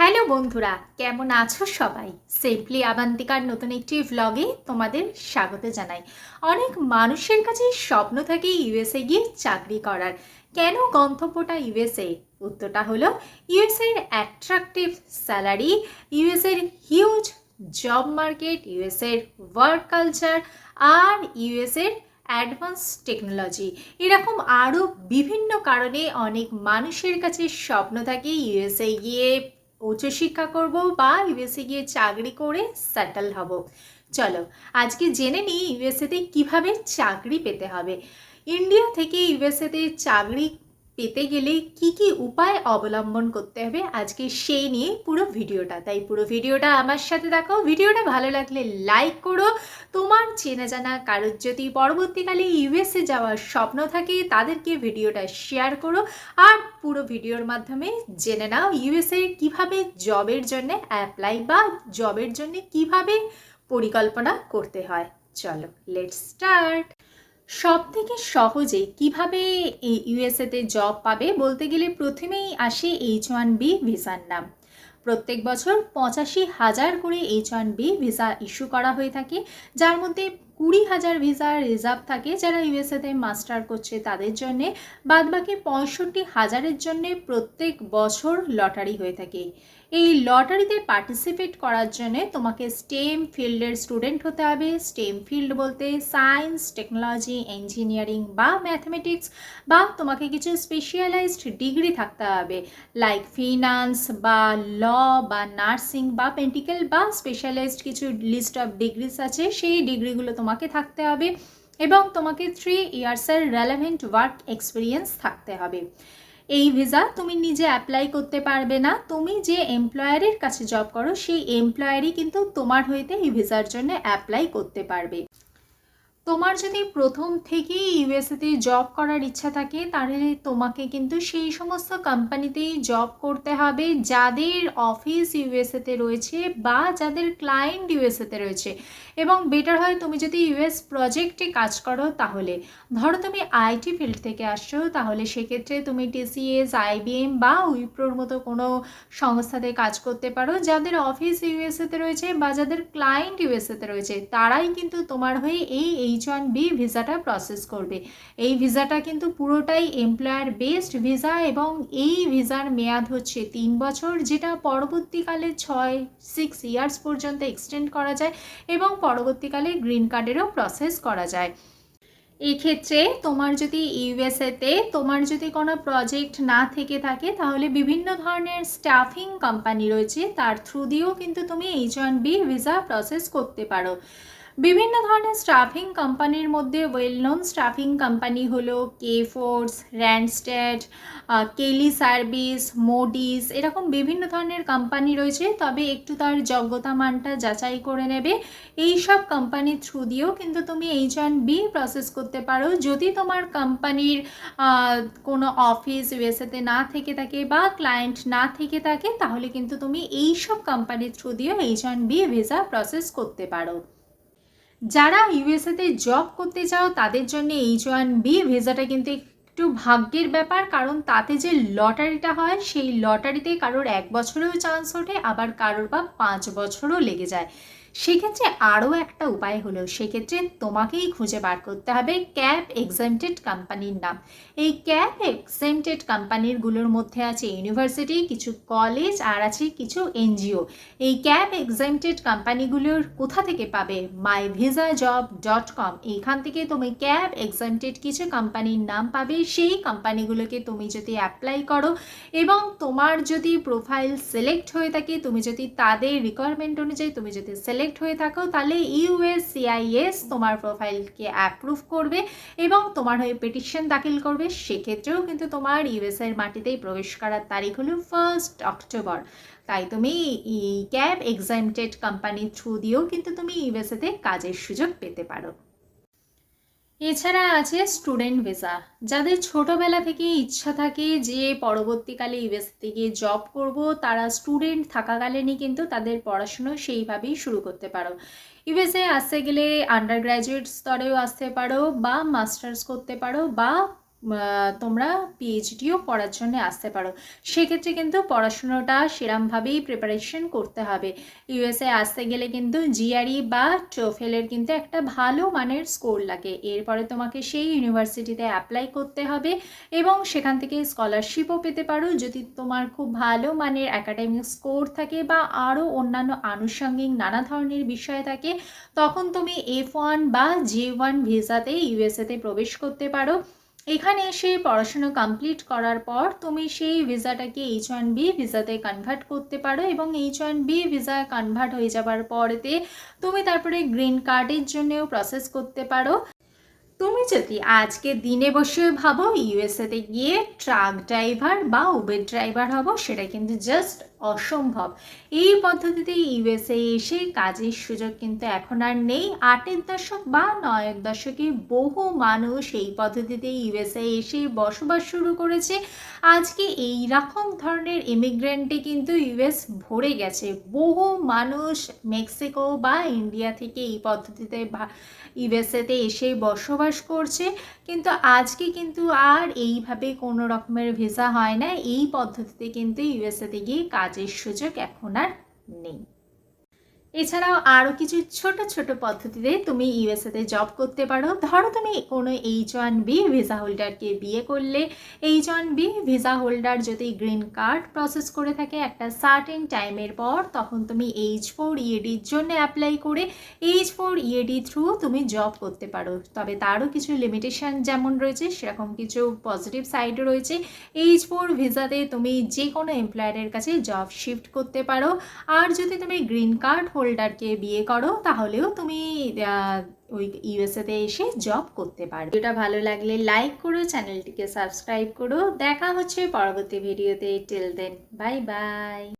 Hello বন্ধুরা, কেমন আছো সবাই? সেফলি আবান্তিকার নতুন একটি ভ্লগে তোমাদের স্বাগত জানাই। অনেক মানুষের কাছে স্বপ্ন থাকে ইউএসএ গিয়ে চাকরি করার। কেন গন্তব্যটা ইউএসএ উত্তরটা হলো ইউএসএর অ্যাট্রাকটিভ স্যালারি ইউএসএর হিউজ জব মার্কেট ইউএসএর ওয়ার্ক কালচার আর ইউএসএর অ্যাডভান্স টেকনোলজি এরকম আরও বিভিন্ন কারণে অনেক মানুষের কাছে স্বপ্ন থাকে ইউএসএ গিয়ে উচ্চশিক্ষা করব বা ইউএসএ গিয়ে চাকরি করে সেটেল হব। চলো, আজকে জেনে নিই ইউএসএতে কীভাবে চাকরি পেতে হবে। ইন্ডিয়া থেকে ইউএসএতে চাকরি পেতে গেলে কি কি উপায় অবলম্বন করতে হবে আজকে সেই নিয়ে পুরো ভিডিওটা। তাই পুরো ভিডিওটা আমার সাথে দেখো ভিডিওটা ভালো লাগলে লাইক করো। তোমার চেনা জানা কারোর যদি পরবর্তীকালে ইউএসএ যাওয়ার স্বপ্ন থাকে, তাদেরকে ভিডিওটা শেয়ার করো। আর পুরো ভিডিওর মাধ্যমে জেনে নাও ইউএসএ কীভাবে জবের জন্য অ্যাপ্লাই বা জবের জন্য কীভাবে পরিকল্পনা করতে হয়। চলো লেটস স্টার্ট সব থেকে সহজে কীভাবে এই ইউএসএতে জব পাবে বলতে গেলে প্রথমেই আসে এইচ ওয়ান বি ভিসার নাম। প্রত্যেক বছর পঁচাশি হাজার করে H one B visa issue করা হয়ে থাকে, যার মধ্যে কুড়ি হাজার ভিসা রিজার্ভ থাকে যারা ইউএসএতে মাস্টার করছে তাদের জন্যে। বাদবাকি পঁয়ষট্টি হাজারের জন্যে প্রত্যেক বছর লটারি হয়ে থাকে। এই লটারিতে পার্টিসিপেট করার জন্য তোমাকে স্টেম ফিল্ডের স্টুডেন্ট হতে হবে। স্টেম ফিল্ড বলতে সায়েন্স টেকনোলজি ইঞ্জিনিয়ারিং বা ম্যাথমেটিক্স বা তোমাকে কিছু স্পেশালাইজড ডিগ্রি থাকতে হবে। লাইক ফিনান্স বা ল বা নার্সিং বা পেন্টিক্যাল বা স্পেশালাইজড কিছু লিস্ট অফ ডিগ্রিস আছে, সেই ডিগ্রিগুলো তোমাকে থাকতে হবে। এবং তোমাকে থ্রি ইয়ার্সের রেলেভেন্ট ওয়ার্ক এক্সপিরিয়েন্স থাকতে হবে। এই ভিসা তুমি নিজে অ্যাপ্লাই করতে পারবে না। তুমি যে এমপ্লয়ারের কাছে জব করো, সেই এমপ্লয়ারই কিন্তু তোমার হইতে এই ভিসার জন্য অ্যাপ্লাই করতে পারবে। তোমার যদি প্রথম থেকেই ইউএসএতে জব করার ইচ্ছা থাকে, তাহলে তোমাকে কিন্তু সেই সমস্ত কোম্পানিতেই জব করতে হবে যাদের অফিস ইউএসএতে রয়েছে বা যাদের ক্লায়েন্ট ইউএসএতে রয়েছে। এবং বেটার হয় তুমি যদি ইউএস প্রজেক্টে কাজ করো তাহলে। ধরো তুমি আইটি ফিল্ড থেকে আসছো, তাহলে সেক্ষেত্রে তুমি টিসিএস আইবিএম বা উইপ্রোর মতো কোনো সংস্থাতে কাজ করতে পারো, যাদের অফিস ইউএসএতে রয়েছে বা যাদের ক্লায়েন্ট ইউএসএতে রয়েছে। তারাই কিন্তু তোমার হয়ে এই এইচ ওয়ান বি ভিসাটা প্রসেস করবে। এই ভিসাটা কিন্তু পুরোটাই এমপ্লয়ার বেসড ভিসা এবং এই ভিসার মেয়াদ হচ্ছে তিন বছর, যেটা পরবর্তীকালে ছয় সিক্স ইয়ার্স পর্যন্ত এক্সটেন্ড করা যায় এবং পরবর্তীকালে গ্রিন কার্ডেরও প্রসেস করা যায়। এক্ষেত্রে তোমার যদি ইউএসএতে তোমার যদি কোনো প্রজেক্ট না থেকে থাকে, তাহলে বিভিন্ন ধরনের স্টাফিং কোম্পানি রয়েছে, তার থ্রু দিয়েও কিন্তু তুমি H one B visa process করতে পারো। বিভিন্ন ধরনের স্টাফিং কোম্পানির মধ্যে ওয়েল নোন স্টাফিং কোম্পানি হলো কে ফোর্স র্যান্ডস্ট্যাড কেলি সার্ভিস মোডিস এরকম বিভিন্ন ধরনের কোম্পানি রয়েছে। তবে একটু তার যোগ্যতা মানটা যাচাই করে নেবে। এই সব কোম্পানির থ্রু দিয়েও কিন্তু তুমি এইচ ওয়ান বি প্রসেস করতে পারো। যদি তোমার কোম্পানির কোনো অফিস ইউএসএতে না থেকে থাকে বা ক্লায়েন্ট না থেকে থাকে, তাহলে কিন্তু তুমি এই সব কোম্পানির থ্রু দিয়েও H one B visa process করতে পারো। যারা ইউএসএতে জব করতে চাও, তাদের জন্য এইচ ওয়ান বি ভিসাটা কিন্তু একটু ভাগ্যের ব্যাপার, কারণ তাতে যে লটারিটা হয়, সেই লটারিতে কারোর এক বছরেও চান্স ওঠে, আবার কারোর বা পাঁচ বছরও লেগে যায়। সেক্ষেত্রে আরও একটা উপায় হলো, সেক্ষেত্রে তোমাকেই খুঁজে বার করতে হবে ক্যাব এক্সামটেড কোম্পানির নাম। এই ক্যাব এক্সামটেড কোম্পানিরগুলোর মধ্যে আছে ইউনিভার্সিটি কিছু কলেজ আর আছে কিছু এনজিও এই ক্যাব এক্সামটেড কোম্পানিগুলোর কোথা থেকে পাবে? My visa job dot com এইখান থেকে তুমি ক্যাব এক্সামটেড কিছু কোম্পানির নাম পাবে, সেই কোম্পানিগুলোকে তুমি যদি অ্যাপ্লাই করো এবং তোমার যদি প্রোফাইল সিলেক্ট হয়ে থাকে, তুমি যদি তাদের রিকোয়ারমেন্ট অনুযায়ী তুমি যদি সিলেক্ট হয়ে থাকো, তাহলে ইউএসসিআইএস তোমার প্রোফাইলকে অ্যাপ্রুভ করবে এবং তোমার হয়ে পিটিশন দাখিল করবে। সেক্ষেত্রেও কিন্তু তোমার ইউএসএর মাটিতেই প্রবেশ করার তারিখ হলো ফার্স্ট অক্টোবর তাই তুমি ক্যাব এক্সামটেড কোম্পানির থ্রু দিয়েও কিন্তু তুমি ইউএসএতে কাজের সুযোগ পেতে পারো। এছাড়া আছে স্টুডেন্ট ভিসা যাদের ছোটবেলা থেকে ইচ্ছা থাকে যে পরবর্তীকালে ইউএস থেকে জব করব, তারা স্টুডেন্ট থাকাকালীনই কিন্তু তাদের পড়াশুনো সেইভাবেই শুরু করতে পারো। ইউএসএ আসতে গেলে আন্ডার গ্র্যাজুয়েট স্তরেও আসতে পারো বা মাস্টার্স করতে পারো বা তোমরা পিএইচডিও করার জন্য আসতে পারো। সেক্ষেত্রে কিন্তু পড়াশুনোটা সেরমভাবেই প্রিপারেশন করতে হবে। ইউএসএ আসতে গেলে কিন্তু জিআরই বা টোফেলের কিন্তু একটা ভালো মানের স্কোর লাগে। এরপরে তোমাকে সেই ইউনিভার্সিটিতে অ্যাপ্লাই করতে হবে এবং সেখান থেকে স্কলারশিপও পেতে পারো। যদি তোমার খুব ভালো মানের অ্যাকাডেমিক স্কোর থাকে বা আরও অন্যান্য আনুষঙ্গিক নানা ধরনের বিষয় থাকে, তখন তুমি এফ ওয়ান বা জে ওয়ান ভিসাতে ইউএসএতে প্রবেশ করতে পারো। এখানে এসে পড়াশুনো কমপ্লিট করার পর তুমি সেই ভিসাটাকে এইচ ওয়ান বি ভিসাতে কনভার্ট করতে পারো এবং H one B visa convert হয়ে যাবার পরেতে তুমি তারপরে গ্রিন কার্ডের জন্যও প্রসেস করতে পারো। তুমি যদি আজকে দিনে বসে ভাবো ইউএসএতে গিয়ে ট্রাক ড্রাইভার বা উবের ড্রাইভার হব, সেটা কিন্তু জাস্ট অসম্ভব। এই পদ্ধতিতে ইউএসএ এসে কাজের সুযোগ কিন্তু এখন আর নেই। আটের দশক বা নয়ের দশকে বহু মানুষ এই পদ্ধতিতে ইউএসএ এসে বসবাস শুরু করেছে। আজকে এই রকম ধরনের ইমিগ্রেন্টে কিন্তু ইউএস ভরে গেছে। বহু মানুষ মেক্সিকো বা ইন্ডিয়া থেকে এই পদ্ধতিতে ইউএসএতে এসে বসবাস করছে। কিন্তু আজকে কিন্তু আর এইভাবে কোনো রকমের ভিসা হয় না। এই পদ্ধতিতে কিন্তু ইউএসএতে গিয়ে কাজের সুযোগ এখন আর নেই। এছাড়াও আরও কিছু ছোট ছোট পদ্ধতিতে তুমি ইউএসএতে জব করতে পারো। ধরো তুমি কোনো এইচ ওয়ান বি ভিসা হোল্ডারকে বিয়ে করলে। H one B visa holder যদি গ্রিন কার্ড প্রসেস করে থাকে একটা সার্টেন টাইমের পর, তখন তুমি এইচ ফোর ইএডির জন্য অ্যাপ্লাই করে এইচ ফোর ইএডি থ্রু তুমি জব করতে পারো। তবে তারও কিছু লিমিটেশন যেমন রয়েছে, সেরকম কিছু পজিটিভ সাইডও রয়েছে। এইচ ফোর ভিসাতে তুমি যে কোনো এমপ্লয়ারের কাছে জব শিফট করতে পারো। আর যদি তুমি গ্রিন কার্ড হোল্ডারকে বিয়ে করো, তাহলেও তুমি ওই ইউএসএতে এসে জব করতে পারবে। এটা ভালো লাগলে লাইক করো চ্যানেলটিকে সাবস্ক্রাইব করো। দেখা হচ্ছে পরবর্তী ভিডিওতে টেল দেন বাই বাই